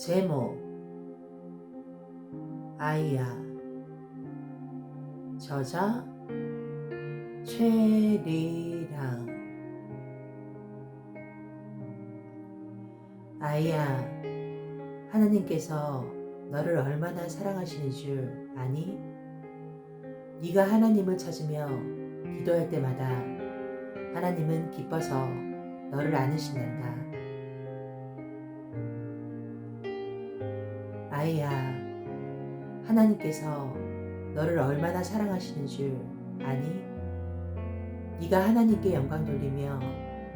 제목 아이야 저자 최리랑 아이야 하나님께서 너를 얼마나 사랑하시는 줄 아니? 네가 하나님을 찾으며 기도할 때마다 하나님은 기뻐서 너를 안으신단다. 아이야, 하나님께서 너를 얼마나 사랑하시는 줄 아니? 네가 하나님께 영광 돌리며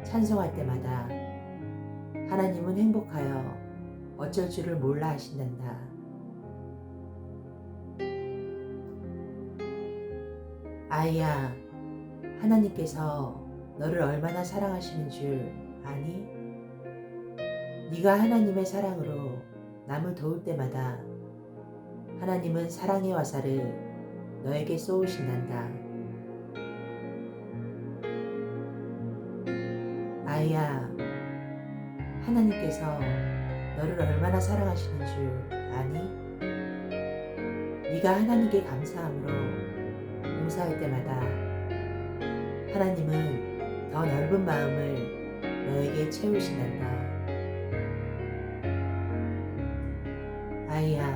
찬송할 때마다 하나님은 행복하여 어쩔 줄을 몰라 하신단다. 아이야, 하나님께서 너를 얼마나 사랑하시는 줄 아니? 네가 하나님의 사랑으로 남을 도울 때마다 하나님은 사랑의 화살을 너에게 쏘으신단다. 아이야, 하나님께서 너를 얼마나 사랑하시는 줄 아니? 네가 하나님께 감사함으로 봉사할 때마다 하나님은 더 넓은 마음을 너에게 채우신단다. 아이야,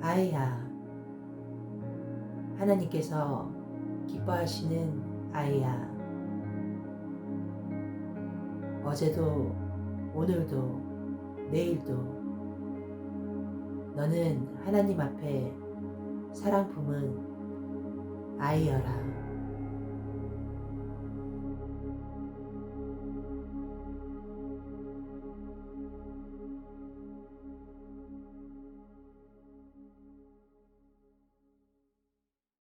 아이야. 하나님께서 기뻐하시는 아이야. 어제도, 오늘도, 내일도 너는 하나님 앞에 사랑 품은 아이여라.